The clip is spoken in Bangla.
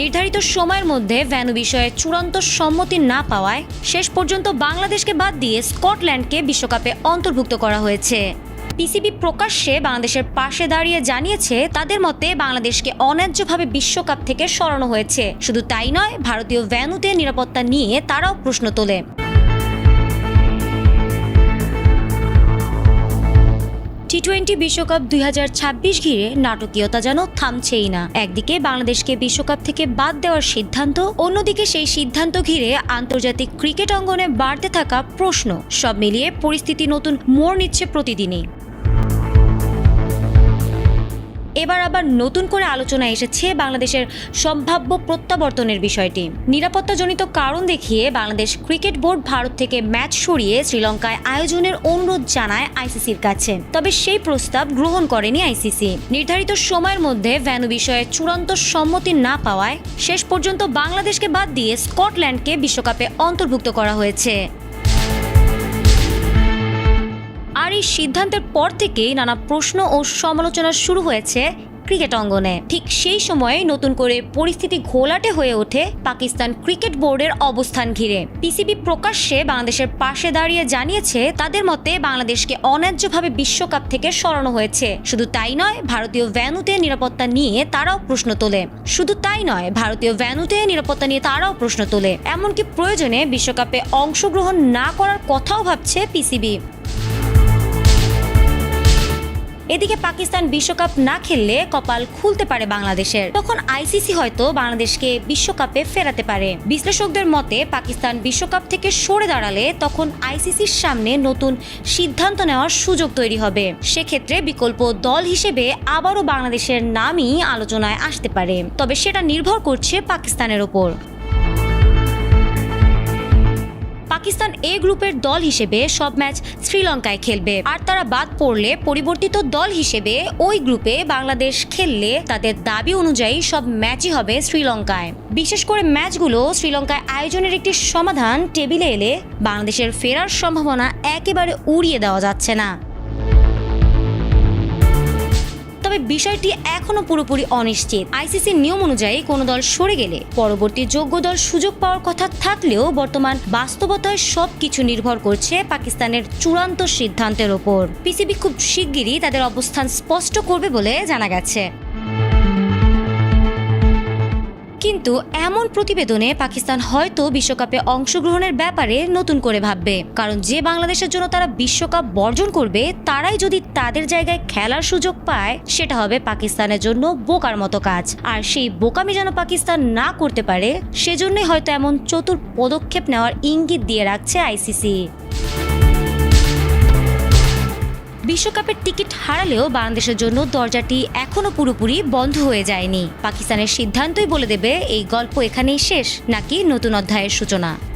নির্ধারিত সময়ের মধ্যে ভ্যানু বিষয়ে চূড়ান্ত সম্মতি না পাওয়ায় শেষ পর্যন্ত বাংলাদেশকে বাদ দিয়ে স্কটল্যান্ডকে বিশ্বকাপে অন্তর্ভুক্ত করা হয়েছে। পিসিবি প্রকাশ্যে বাংলাদেশের পাশে দাঁড়িয়ে জানিয়েছে, তাদের মতে বাংলাদেশকে অন্যায্যভাবে বিশ্বকাপ থেকে সরানো হয়েছে। শুধু তাই নয়, ভারতীয় ভ্যানুতে নিরাপত্তা নিয়ে তারাও প্রশ্ন তোলে। টি টোয়েন্টি বিশ্বকাপ দুই হাজার ছাব্বিশ ঘিরে নাটকীয়তা যেন থামছেই না। একদিকে বাংলাদেশকে বিশ্বকাপ থেকে বাদ দেওয়ার সিদ্ধান্ত, অন্যদিকে সেই সিদ্ধান্ত ঘিরে আন্তর্জাতিক ক্রিকেট অঙ্গনে বাড়তে থাকা প্রশ্ন। সব মিলিয়ে পরিস্থিতি নতুন মোড় নিচ্ছে প্রতিদিনই। এবার আবার নতুন করে আলোচনা এসেছে বাংলাদেশের সম্ভাব্য প্রত্যাবর্তনের বিষয়টি। নিরাপত্তাজনিত কারণ দেখিয়ে বাংলাদেশ ক্রিকেট বোর্ড ভারত থেকে ম্যাচ সরিয়ে শ্রীলঙ্কায় আয়োজনের অনুরোধ জানায় আইসিসির কাছে। তবে সেই প্রস্তাব গ্রহণ করেনি আইসিসি। নির্ধারিত সময়ের মধ্যে ভ্যানু বিষয়ে চূড়ান্ত সম্মতি না পাওয়ায় শেষ পর্যন্ত বাংলাদেশকে বাদ দিয়ে স্কটল্যান্ডকে বিশ্বকাপে অন্তর্ভুক্ত করা হয়েছে। আর এই সিদ্ধান্তের পর থেকেই নানা প্রশ্ন ও সমালোচনা শুরু হয়েছে ক্রিকেট অঙ্গনে। ঠিক সেই সময়ে নতুন করে পরিস্থিতি ঘোলাটে হয়ে ওঠে পাকিস্তান ক্রিকেট বোর্ডের অবস্থান ঘিরে। পিসিবি প্রকাশ্যে বাংলাদেশের পাশে দাঁড়িয়ে জানিয়েছে, তাদের মতে বাংলাদেশকে অন্যায্যভাবে বিশ্বকাপ থেকে সরানো হয়েছে। শুধু তাই নয়, ভারতীয় ভ্যানুতে নিরাপত্তা নিয়ে তারাও প্রশ্ন তোলে। শুধু তাই নয়, ভারতীয় ভ্যানুতে নিরাপত্তা নিয়ে তারাও প্রশ্ন তোলে। এমনকি প্রয়োজনে বিশ্বকাপে অংশগ্রহণ না করার কথাও ভাবছে পিসিবি এদিকে পাকিস্তান বিশ্বকাপ না খেললে কপাল খুলতে পারে বাংলাদেশের। তখন আইসিসি হয়তো বাংলাদেশকে বিশ্বকাপে ফেরাতে পারে। বিশ্লেষকদের মতে, পাকিস্তান বিশ্বকাপ থেকে সরে দাঁড়ালে তখন আইসিসির সামনে নতুন সিদ্ধান্ত নেওয়ার সুযোগ তৈরি হবে। সেক্ষেত্রে বিকল্প দল হিসেবে আবারও বাংলাদেশের নামই আলোচনায় আসতে পারে। তবে সেটা নির্ভর করছে পাকিস্তানের ওপর। পাকিস্তান এ গ্রুপের দল হিসেবে সব ম্যাচ শ্রীলঙ্কায় খেলবে। আর তারা বাদ পড়লে পরিবর্তিত দল হিসেবে ওই গ্রুপে বাংলাদেশ খেললে তাদের দাবি অনুযায়ী সব ম্যাচই হবে শ্রীলঙ্কায়। বিশেষ করে ম্যাচগুলো শ্রীলঙ্কায় আয়োজনের একটি সমাধান টেবিলে এলে বাংলাদেশের ফেরার সম্ভাবনা একেবারে উড়িয়ে দেওয়া যাচ্ছে না। তবে বিষয়টি এখনও পুরোপুরি অনিশ্চিত। আইসিসির নিয়ম অনুযায়ী কোনো দল সরে গেলে পরবর্তী যোগ্য দল সুযোগ পাওয়ার কথা থাকলেও বর্তমান বাস্তবতায় সব কিছু নির্ভর করছে পাকিস্তানের চূড়ান্ত সিদ্ধান্তের ওপর। পিসিবি খুব শিগগিরই তাদের অবস্থান স্পষ্ট করবে বলে জানা গেছে। কিন্তু এমন প্রতিবেদনে পাকিস্তান হয়তো বিশ্বকাপে অংশগ্রহণের ব্যাপারে নতুন করে ভাববে। কারণ যে বাংলাদেশের জন্য তারা বিশ্বকাপ বর্জন করবে, তারাই যদি তাদের জায়গায় খেলার সুযোগ পায়, সেটা হবে পাকিস্তানের জন্য বোকার মতো কাজ। আর সেই বোকামি যেন পাকিস্তান না করতে পারে, সেজন্যই হয়তো এমন চতুর পদক্ষেপ নেওয়ার ইঙ্গিত দিয়ে রাখছে আইসিসি। বিশ্বকাপের টিকিট হারালেও বাংলাদেশের জন্য দরজাটি এখনও পুরোপুরি বন্ধ হয়ে যায়নি। পাকিস্তানের সিদ্ধান্তই বলে দেবে, এই গল্প এখানেই শেষ, নাকি নতুন অধ্যায়ের সূচনা?